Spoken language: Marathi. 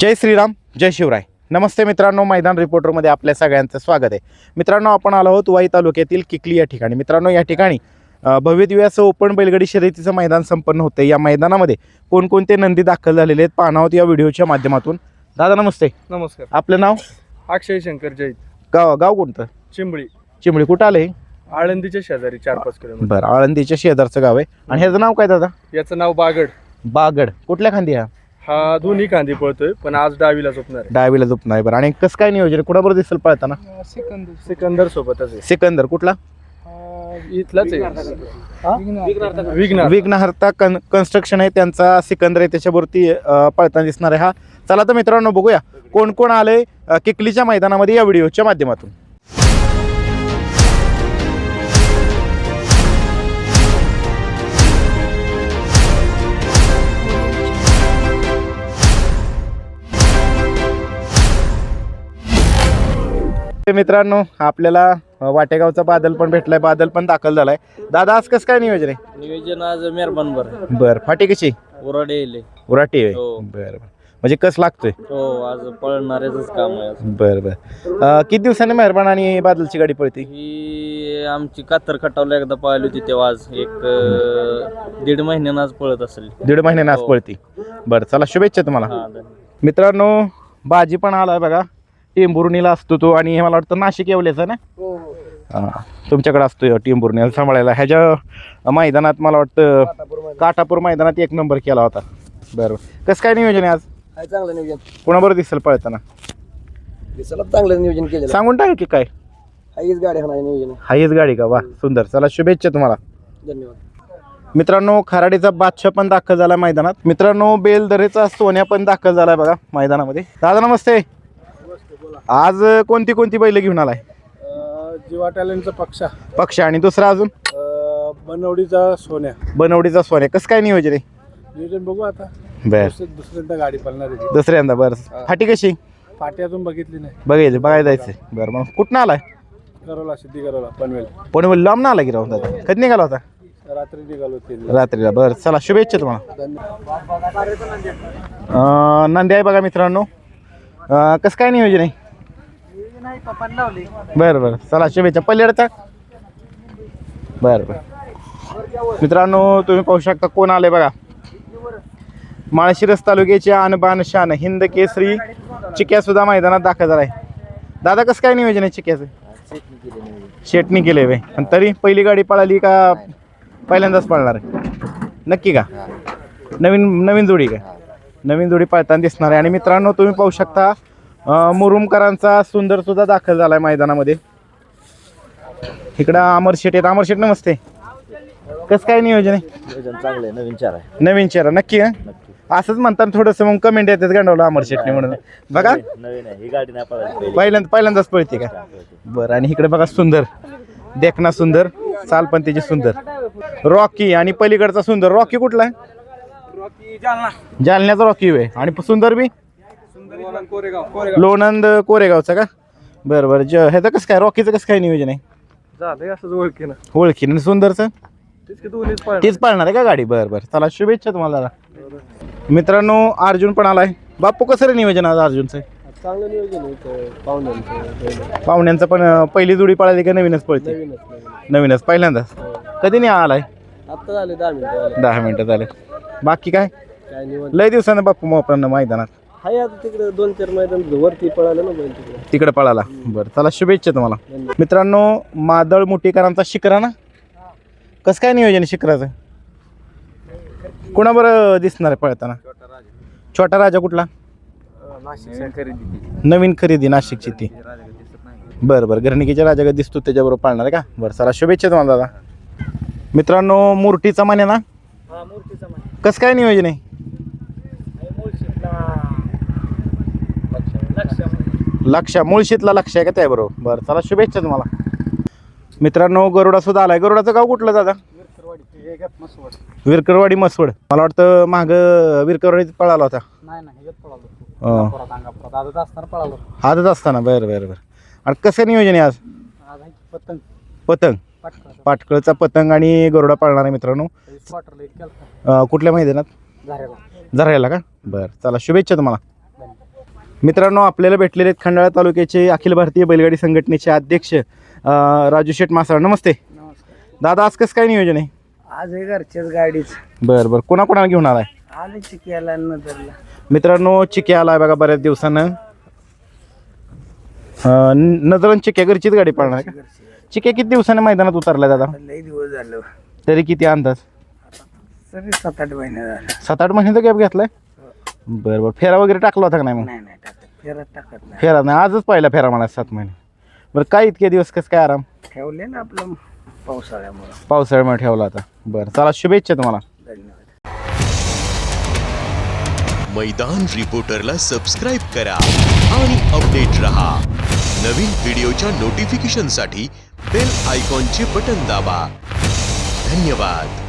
जय श्रीराम जय शिवराय. नमस्ते मित्रांनो मैदान रिपोर्टरमध्ये आपल्या सगळ्यांचं स्वागत आहे. मित्रांनो आपण आलो आहोत वाई तालुक्यातील किकली या ठिकाणी. मित्रांनो या ठिकाणी अ, भव्य दिव्य असं ओपन बैलगाडी शर्यतीचं मैदान संपन्न होतं या मैदानामध्ये कोणकोणते नंदी दाखल झालेले आहेत पाहणार आहोत या व्हिडिओच्या माध्यमातून. दादा नमस्ते. नमस्कार. आपलं नाव? अक्षय शंकर जैत गाव गाव कोणतं? चिंबळी. चिमळी कुठं आलं आळंदीच्या शेजारी चार पाच किलोमीटर. बरं आळंदीच्या शेजारचं गाव आहे. आणि ह्याचं नाव काय दादा? याचं नाव बागड. बागड. कुठल्या खांदी हा? हा दोन्ही कांदी पळतोय पण आज डावीला झोपणार डावीला झोप नाही बरं. आणि कसं काय नियोजन आहे? कुणाबरोबर दिसेल पळताना? आहे सिकंदर सिकंदर सोबतच आहे. सिकंदर कुठला? इथलाच आहे. विघ्नार विघ्नहर्ता कन कन्स्ट्रक्शन आहे. त्यांचा सिकंदर आहे. त्याच्यावरती पळताना दिसणार आहे हा. चला तर मित्रांनो बघूया. कोण कोण आले किकलीच्या मैदानामध्ये या व्हिडिओच्या माध्यमातून? मित्रांनो आपल्याला वाटेगावचा बादल पण भेटलाय बादल पण दाखल झालाय. दादा आज कसं काय नियोजन आहे? नियोजन आज मेहरबान बर. बर फाटी कशी? उराटी आहे हो. बर म्हणजे कस लागतोय? हो आज पळणाऱ्याच काम आहे. बर बर. किती दिवसांनी मेहरबान आणि बादलची गाडी पळते? ही आमची कातर खटावला एकदा पाहिली होती तेव्हा आज. एक दीड महिन्यानं आज पळत असेल. दीड महिन्याने आज हो. पळती. बरं चला शुभेच्छा तुम्हाला. मित्रांनो बाजी पण आलाय बघा. टेंभुर्णीला असतो तो आणि हे मला वाटतं नाशिक येवल्याचा ना? हा, तुमच्याकडे असतो टेंभुर्णीला सांभाळायला. ह्याच्या मैदानात मला वाटतं काटापूर मैदानात एक नंबर केला होता. बरं. कसं काय नियोजन आहे आज? चांगलं नियोजन. कोणाबरोबर दिसेल पळताना? दिसायला चांगलं नियोजन केलेलं सांगून टाका की काय? आहे हीच गाडी हाणाय नियोजन. हायच गाडी का? वा सुंदर. चला शुभेच्छा तुम्हाला. धन्यवाद. मित्रांनो खराडीचा बादशाह पण दाखल झाला मैदानात. मित्रांनो बेलदरेचा सोन्या पण दाखल झालाय बघा मैदानामध्ये. दादा नमस्ते. आज कोणती कोणती बैल घेऊन आलाय? जीवा टॅलेंटचा पक्षा. पक्ष आणि दुसरा अजून? बनवडीचा सोन्या. बनवडीचा सोन्या. कसं काय नियोजन आहे? नियोजन बघू आता. बर. दुसऱ्यांदा गाडी पळणार आहे दुसऱ्यांदा बरं. फाटी कशी? फाटी अजून बघितली नाही. बघायचं बघायला जायचंय. बरं मग कुठनं आलाय? करोला सिद्धी करोला पनवेल पण लांब ना आला की राहून दादा? कधी निघाला होता? रात्री निघालो ते रात्रीला. बरं चला शुभेच्छा तुम्हाला. अं, नंदी आहे बघा मित्रांनो. अं, कसं काय नियोजन आहे? बरं बरं. चला शुभेच्छा. पल्लेडचा बरं बरं. मित्रांनो तुम्ही पाहू शकता कोण आले बघा. माळशिरस तालुक्याचे आणबान शान हिंद केसरी चिक्या सुद्धा मैदानात दाखल झालाय. दादा कसं काय नियोजन आहे चिक्याचं? शेटनी केले वे आणि तरी पहिली गाडी पळाली का पहिल्यांदाच पळणार आहे? नक्की का? नवीन नवीन जोडी का? नवीन जोडी पळताना दिसणार आहे. आणि मित्रांनो तुम्ही पाहू शकता मुरुमकरांचा सुंदर सुद्धा दाखल झालाय मैदानामध्ये. इकडं अमर शेट आहेत. अमर शेट नमस्ते. कसं काय नियोजन आहे? चांगलं आहे नवीन चार आहे. नवीन चेहरा. नक्की असंच म्हणतात थोडंसं मग कमेंट येतात गंडवलं अमर शेटने म्हणून. बघा. आहे. ही पहिल्यांदा पहिल्यांदाच पळते का? बरं. आणि इकडे बघा सुंदर. देखना सुंदर चाल पण त्याची सुंदर. रॉकी आणि पलीकडचा सुंदर. रॉकी कुठला आहे? जालन्याचा रॉकी आहे आणि सुंदर बी? लोणंद कोरेगावचा का? बरं बरं. ज ह्याचं कसं काय? रॉकीचं कसं काय नियोजन आहे? झालंय असंच ओळखी ना ओळखी आणि सुंदरचं? तेच पळणार. आहे का गाडी? बरं बरं. चला शुभेच्छा तुम्हाला दादा. मित्रांनो अर्जुन पण आलाय. बापू कसं रे नियोजन आज अर्जुनचं? चांगलं नियोजन पाहुण्यांचं पाहुण्यांचं पण पहिली जोडी पळाली का नवीनच पळते? नवीनच नवीन नवीनच पहिल्यांदाच. कधी नाही आलाय? आता झाले दहा मिनिटं दहा मिनिटं झाले. बाकी काय? काय निवड लय दिवसानं बापू मोपरांना मैदानात. हाय आता तिकडे दोन चार मैदान वरती पळालं ना बैल तिकडे. तिकडे पळाला. बरं चला शुभेच्छा तुम्हाला. मित्रांनो मादळ मुठीकरांचा शिकरा ना? कसं काय नियोजन आहे शिखराचं? कुणाबरं दिसणार आहे पळताना? छोटा राजा कुठला? नवीन खरेदी नाशिकची ती. बरं बरं. घरणिकीच्या राजाकडे दिसतो त्याच्याबरोबर पाळणार आहे का? बरं चला शुभेच्छा तुम्हाला दादा. मित्रांनो मूर्तीचा माने ना? हा मूर्तीचा मान कसं काय नियोजन आहे? लक्ष मुळशीतला लक्ष आहे का त्याबरोबर बरं चला शुभेच्छा तुम्हाला. मित्रांनो गरुडा सुद्धा आलाय. गरुडाचं गाव कुठलं दादा? विरकरवाडी मसवड मला वाटतं माग विरकरवाडीत पळाला होता. नाही नाही ह्याच्यात पळालो अं, परत अंगापुरात. आजच असताना पळालो आजच असताना. बरं बरं बरं. आणि कसं नियोजन आहे आज? आज आहे पतंग. पतंग. पाटकळचा. पतंग आणि गरुडा पाळणार आहे मित्रांनो. अं, कुठल्या मैदानात? जरायला का? बरं चला शुभेच्छा तुम्हाला. मित्रांनो आपल्याला भेटलेले आहेत खंडाळा तालुक्याचे अखिल भारतीय बैलगाडी संघटनेचे अध्यक्ष अं, राजू शेठ मासाळ. नमस्ते. दादा आज कसं काय नियोजन आहे? आज हे घरच्याच गाडीच. बरं बरं. कोणाकोणाला घेऊन आलाय? आले चिकियाला नजरला मित्रांनो चिक्या आलाय बघा बऱ्याच दिवसानं. नजरन चिक्या घरचीच गाडी पळणार आहे का? चिक्या किती दिवसाने मैदानात उतरलाय दादा? लई दिवस झालं. तरी किती अंदाज? तरी सात आठ महिने झाले. सात आठ महिन्याचा गॅप घेतलाय? बरं बरं फेरा वगैरे टाकला होता का नाही मग? नाही नाही टाकत. फेरत टाकत नाही. फेरा नाही. आजच पहिला फेरा मला सात महिने. बरं काय इतके दिवस कसं काय आराम? ठेवले ना आपलं पावसाळ्यामुळं. पावसाळ्यामुळे ठेवला होता बरं चला शुभेच्छा तुम्हाला. धन्यवाद. मैदान रिपोर्टरला सबस्क्राईब करा आणि अपडेट रहा. नवीन व्हिडिओच्या नोटिफिकेशनसाठी बेल आयकॉनचे बटन दाबा. धन्यवाद.